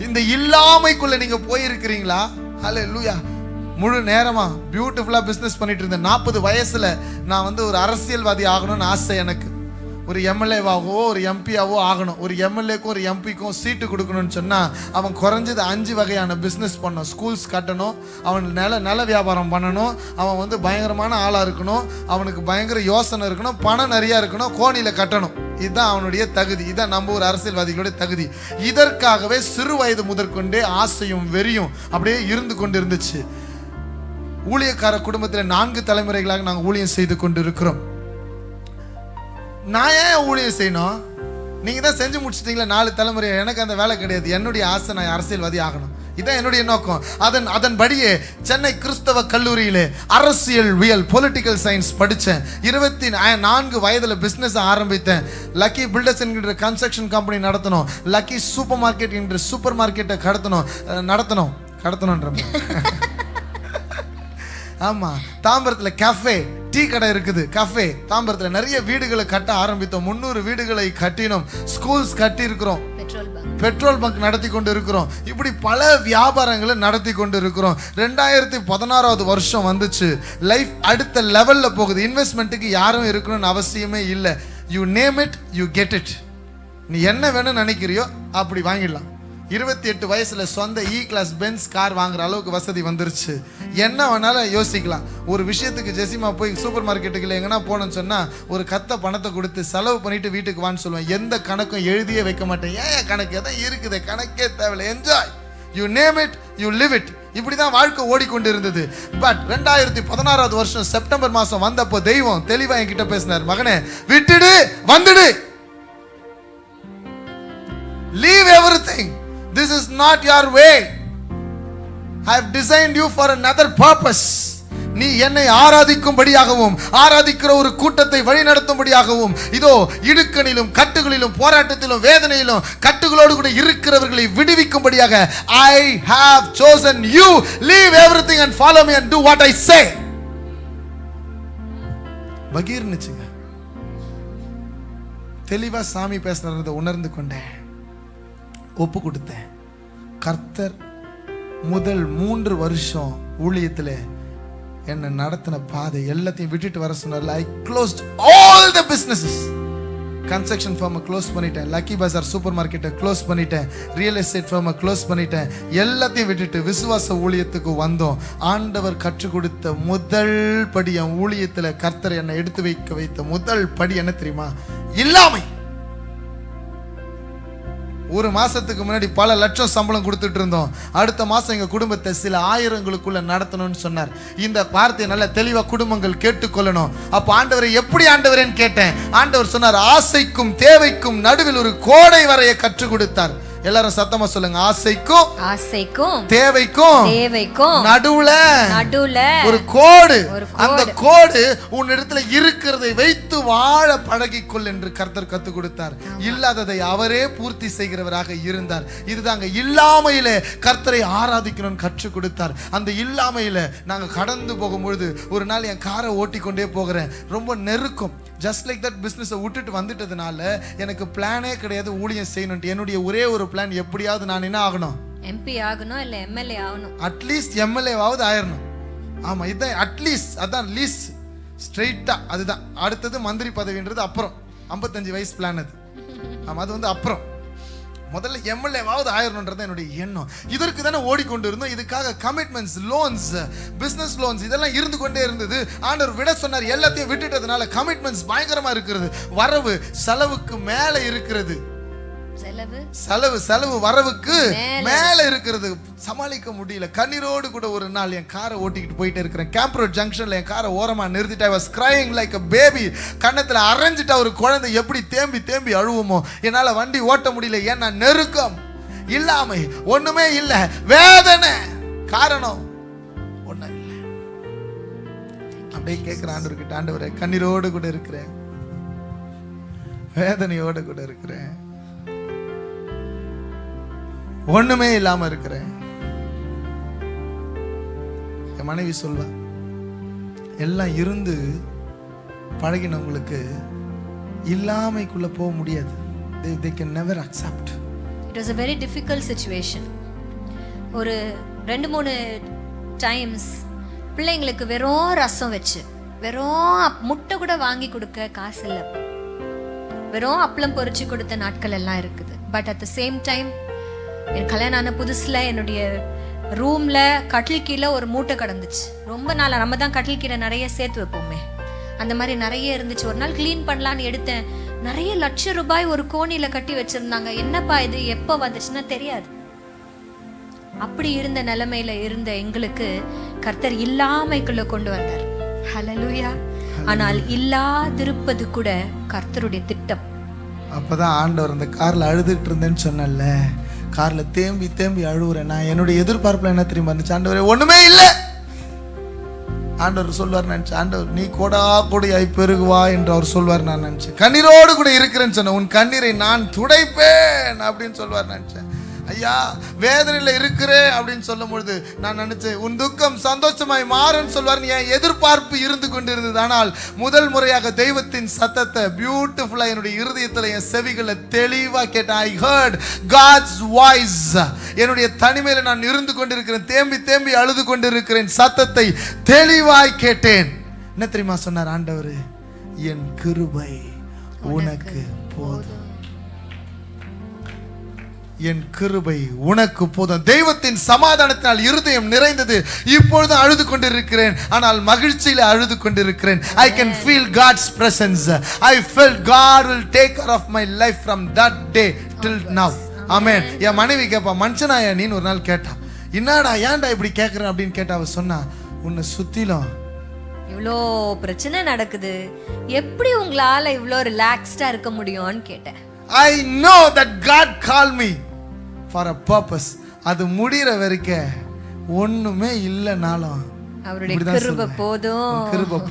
இந்த இல்லாமைக்குள்ள நீங்க போயிருக்கிறீங்களா? ஹலோ லூயா முழு நேரமா பியூட்டிஃபுல்லா பிசினஸ் பண்ணிட்டு இருந்தேன் நாற்பது வயசுல நான் வந்து ஒரு அரசியல்வாதி ஆகணும்னு ஆசை எனக்கு. ஒரு எம்எல்ஏவாகவோ ஒரு எம்பியாவோ ஆகணும். ஒரு எம்எல்ஏக்கும் ஒரு எம்பிக்கும் சீட்டு கொடுக்கணும்னு சொன்னால் அவன் குறைஞ்சது அஞ்சு வகையான பிஸ்னஸ் பண்ணணும். ஸ்கூல்ஸ் கட்டணும் அவன் நில நில வியாபாரம் பண்ணணும் அவன் வந்து பயங்கரமான ஆளாக இருக்கணும் அவனுக்கு பயங்கர யோசனை இருக்கணும் பணம் நிறையா இருக்கணும் கோணியில் கட்டணும். இதுதான் அவனுடைய தகுதி. இதுதான் நம்ம ஒரு அரசியல்வாதிகளுடைய தகுதி. இதற்காகவே சிறு வயது முதற்கொண்டே ஆசையும் வெறியும் அப்படியே இருந்து கொண்டு இருந்துச்சு ஊழியக்கார குடும்பத்தில் நான்கு தலைமுறைகளாக நாங்கள் ஊழியம் செய்து கொண்டு இருக்கிறோம் நான் ஏன் ஊழியம் செய்யணும்? நீங்க தான் செஞ்சு முடிச்சிட்டீங்களா நாலு தலைமுறை. எனக்கு அந்த வேலை கிடையாது. என்னுடைய ஆசை நான் அரசியல்வாதி ஆகணும். இதான் என்னுடைய நோக்கம். அதன் அதன்படியே சென்னை கிறிஸ்தவ கல்லூரியிலே அரசியல்வியல் பொலிட்டிக்கல் சயின்ஸ் படித்தேன். இருபத்தி நான்கு வயதுல பிசினஸ் ஆரம்பித்தேன். லக்கி பில்டர்ஸ் என்கிற கன்ஸ்ட்ரக்ஷன் கம்பெனி நடத்தணும். லக்கி சூப்பர் மார்க்கெட் என்கிற சூப்பர் மார்க்கெட்டை கடத்தணும் நடத்தணும் கடத்தணுன்ற ஆமா. தாம்பரத்துல கஃபே டீ கடை இருக்குது கஃபே தாம்பரத்துல நிறைய வீடுகளை கட்ட ஆரம்பித்தோம். முந்நூறு வீடுகளை கட்டினோம். ஸ்கூல்ஸ் கட்டி இருக்கிறோம் பெட்ரோல் பங்க் நடத்தி கொண்டு இருக்கிறோம் இப்படி பல வியாபாரங்களை நடத்தி கொண்டு இருக்கிறோம் ரெண்டாயிரத்தி பதினாறாவது வருஷம் வந்துச்சு. லைஃப் அடுத்த லெவல்ல போகுது. இன்வெஸ்ட்மெண்ட்டுக்கு யாரும் இருக்கணும்னு அவசியமே இல்லை. You name it you get it நீ என்ன வேணும்னு நினைக்கிறியோ அப்படி வாங்கிடலாம். இருபத்தி எட்டு வயசில் சொந்த இ கிளாஸ் பென்ஸ் கார் வாங்குற அளவுக்கு வசதி வந்துருச்சு. என்ன வேணாலும் யோசிக்கலாம். ஒரு விஷயத்துக்கு ஜெசிமா போய் சூப்பர் மார்க்கெட்டுக்குள்ள எங்கன்னா போனோம்னு சொன்னால் ஒரு கத்த பணத்தை கொடுத்து செலவு பண்ணிட்டு வீட்டுக்கு வான்னு சொல்லுவேன். எந்த கணக்கும் எழுதியே வைக்க மாட்டேன். ஏன் கணக்கு? எதான் இருக்குது. கணக்கே தேவையில்லை. Enjoy you name it you live it இப்படி தான் வாழ்க்கை ஓடிக்கொண்டு இருந்தது பட் ரெண்டாயிரத்தி பதினாறாவது வருஷம் செப்டம்பர் மாதம் வந்தப்போ தெய்வம் தெளிவாக என்கிட்ட பேசினார். மகனே விட்டுடு வந்துடு. Leave everything this is not your way I have designed you for another purpose நீ என்னை ஆராதிக்கும்படியாகவும் ஆராதிக்கிற ஒரு கூட்டத்தை வழிநடத்தும்படியாகவும் இதோ இடுக்கணிலும் கட்டுகளிலும் போராட்டத்திலும் வேதனையிலும் கட்டுகளோடு கூட இருக்கிறவர்களை விடுவிக்கும்படியாக I have chosen you leave everything and follow me and do what I say பகீர்னுச்சுங்க. தெளிவா சாமி பேசுறதை உணர்ந்து கொண்டேன். ஒப்பு கொடுத்தேன் கர்த்தர் முதல் மூன்று வருஷம் ஊழியத்தில் என்னை நடத்தின பாதை எல்லாத்தையும் விட்டுட்டு வர சொன்னார் I close all the businesses construction ஃபார்மை க்ளோஸ் பண்ணிட்டேன். லக்கி பஜார் சூப்பர் மார்க்கெட்டை க்ளோஸ் பண்ணிட்டேன். ரியல் எஸ்டேட் ஃபார்மை க்ளோஸ் பண்ணிட்டேன். எல்லாத்தையும் விட்டுட்டு விசுவாச ஊழியத்துக்கு வந்தோம். ஆண்டவர் கற்றுக் கொடுத்த முதல் படி என் ஊழியத்தில் கர்த்தர் என்னை எடுத்து வைக்க வைத்த முதல் படி என்ன தெரியுமா? இல்லாமை. ஒரு மாதத்துக்கு முன்னாடி பல லட்சம் சம்பளம் கொடுத்துட்டு இருந்தோம். அடுத்த மாதம் எங்கள் குடும்பத்தை சில ஆயிரங்களுக்குள்ளே நடத்தணும்னு சொன்னார். இந்த வார்த்தையை நல்ல தெளிவாக குடும்பங்கள் கேட்டுக்கொள்ளணும். அப்போ ஆண்டவரை எப்படி ஆண்டவரேன்னு கேட்டேன். ஆண்டவர் சொன்னார் ஆசைக்கும் தேவைக்கும் நடுவில் ஒரு கோடை வரைய கற்றுக் கொடுத்தார். எல்லாரும் சத்தமா சொல்லுங்க. ஆசைக்கும் ஆசைக்கும் தேவைக்கும் தேவைக்கும் நடுவுல நடுவுல ஒரு கோடு. அந்த கோடு. உன்னிடத்துல இருக்கிறதை வைத்து வாழ பழகிக்கொள் என்று கர்த்தர் கத்து கொடுத்தார். இல்லாததை அவரே பூர்த்தி செய்கிறவராக இருந்தார். இதுதாங்க இல்லாமையில கர்த்தரை ஆராதிக்கணும்னு கற்றுக் கொடுத்தார். அந்த இல்லாமையில நாங்க கடந்து போகும்பொழுது ஒரு நாள் என் காரை ஓட்டி கொண்டே போகிறேன். ரொம்ப நெருக்கம். ஜஸ்ட் லைக் தட் பிஸ்னஸை விட்டுட்டு வந்துட்டதுனால எனக்கு பிளானே கிடையாது ஊழியம் செய்யணும்ட்டு. என்னுடைய ஒரே ஒரு பிளான் எப்படியாவது நான் என்ன ஆகணும்? எம்பி ஆகணும் இல்ல எம்எல்ஏ ஆகணும்? அட்லீஸ்ட் எம்எல்ஏவாவது ஆயிரணும். ஆமா இதுதான் அட்லீஸ்ட் அதான் லீஸ்ட் ஸ்ட்ரெயிட்டா அதுதான். அடுத்தது மந்திரி பதவின்றது அப்புறம். ஐம்பத்தஞ்சு வயசு பிளான் அது. ஆமா அது வந்து அப்புறம். முதல்ல எம்எல்ஏவாவது ஆயிரணுன்றது என்னுடைய எண்ணம். இதற்கு தானே ஓடிக்கொண்டு இருந்தோம் இதுக்காக கமிட்மெண்ட்ஸ் லோன்ஸ் பிஸ்னஸ் லோன்ஸ் இதெல்லாம் இருந்து கொண்டே இருந்தது. ஆண்டவர் விட சொன்னார் எல்லாத்தையும் விட்டுட்டதுனால கமிட்மெண்ட்ஸ் பயங்கரமாக இருக்கிறது. வரவு செலவுக்கு மேலே இருக்கிறது. செலவு. செலவு செலவு வரவுக்கு மேல. இருக்கிறது சமாளிக்க முடியல. கண்ணீரோடு கூட ஒரு நாள் என் காரை ஓட்டிக்கிட்டு போயிட்டே இருக்கிறேன். கேம்ப் ரோட் ஜங்ஷன்ல என் காரை ஓரமா நிறுத்திட்டு I was crying like a baby கன்னத்துல அரைஞ்சிட்டா ஒரு குழந்தை எப்படி தேம்பி தேம்பி அழுவுமோ? என்னால வண்டி ஓட்ட முடியல. ஏன்னா நெருக்கம் இல்லாமை ஒண்ணுமே இல்ல. வேதனை. காரணம் ஒண்ணும் இல்லை. அப்படியே கேட்கிற ஆண்டவர்கிட்ட ஆண்டவரே கண்ணீரோடு கூட இருக்கிறேன். வேதனையோடு கூட இருக்கிறேன். ஒண்ணுமே இல்லாம இருக்கிறேன். என் மனைவி சொல்வா எல்லாம் இருந்து பழகினவங்களுக்கு இல்லாமைக்குள்ள போக முடியாது. They they can never accept. It was a very difficult situation ஒரு ரெண்டு மூணு டைம்ஸ் பிள்ளைங்களுக்கு வெறும் ரசம் வச்சு வெறும் முட்டை கூட வாங்கி கொடுக்க காசு இல்லை. வெறும் அப்பளம் பொறிச்சு கொடுத்த நாட்கள் எல்லாம் இருக்குது. But at the same time என் கல்யாணம் ஆன புதுசில் என்னுடைய ரூமில் கட்டில் கீழே ஒரு மூட்டை கிடந்துச்சு. ரொம்ப நாளாக நம்ம தான் கட்டில் கீழே நிறைய சேர்த்து வைப்போமே. அந்த மாதிரி நிறைய இருந்துச்சு. ஒரு நாள் க்ளீன் பண்ணலான்னு எடுத்தேன். நிறைய லட்சம் ரூபாய் ஒரு கோணியில் கட்டி வச்சுருந்தாங்க. என்னப்பா இது? எப்போ வந்துச்சுன்னா தெரியாது. அப்படி இருந்த நிலைமையில இருந்த எங்களுக்கு கர்த்தர் இல்லாமைக்குள்ள கொண்டு வந்தார். ஹalleluya ஆனால் இல்லாதிருப்பது கூட கர்த்தருடைய திட்டம். அப்பதான் ஆண்டவர் அந்த கார்ல அழுதுகிட்டு இருந்தேன்னு சொன்னல காரில் தேம்பி தேம்பி அழுகுறேன் நான் என்னுடைய எதிர்பார்ப்பில் என்ன தெரியுமா இருந்துச்சு? ஆண்டவரே ஒன்றுமே இல்லை. ஆண்டவர் சொல்வார் நினச்சி ஆண்டவர் நீ கூடா கொடியாய் பெருகுவா என்று அவர் சொல்வார் நான் நினச்சேன். கண்ணீரோடு கூட இருக்கிறேன்னு சொன்னேன் உன் கண்ணீரை நான் துடைப்பேன் அப்படின்னு சொல்வார் நினச்சேன். ஐயா வேதனையில் இருக்கிறேன் அப்படின்னு சொல்லும் பொழுது நான் நினச்சேன் உன் துக்கம் சந்தோஷமாய் மாறுன்னு சொல்வார் என் எதிர்பார்ப்பு இருந்து கொண்டிருந்தது. ஆனால் முதல் முறையாக தெய்வத்தின் சத்தத்தை பியூட்டிஃபுல்லாக என்னுடைய இருதயத்தில் என் செவிகளை தெளிவாக கேட்டேன். ஐ ஹர்ட் காட்ஸ் வாய்ஸ் என்னுடைய தனிமையில் நான் இருந்து கொண்டிருக்கிறேன். தேம்பி தேம்பி அழுது கொண்டிருக்கிறேன். சத்தத்தை தெளிவாய் கேட்டேன். என்ன தெரியுமா சொன்னார் ஆண்டவர்? என் கிருபை உனக்கு போதும். என் கிருபை உனக்கு போதும். தெய்வத்தின் சமாதானத்தினால் இருதயம் நிறைந்தது. இப்பொழுது அழுது கொண்டிருக்கிறேன். ஆனால் மகிழ்ச்சியில அழுது கொண்டிருக்கிறேன். I can feel God's presence I fell God will take care of my life from that day till now amen என் மனைவி கேட்பா மனுஷனாயா நீன்னு ஒரு நாள் கேட்டா. என்னடா ஏன்டா இப்படி கேட்குறேன் அப்படின்னு கேட்டா அவ சொன்னா உன்னை சுத்திலும் இவ்வளோ பிரச்சனை நடக்குது. எப்படி உங்களால இவ்வளோ ரிலாக்ஸ்டா இருக்க முடியும்னு கேட்டேன். I know that God call me for a purpose அது முடிகிற வரைக்கும் ஒண்ணுமே இல்லைனாலும் அவருடைய கிருபை. போதும் கிருபை போதும்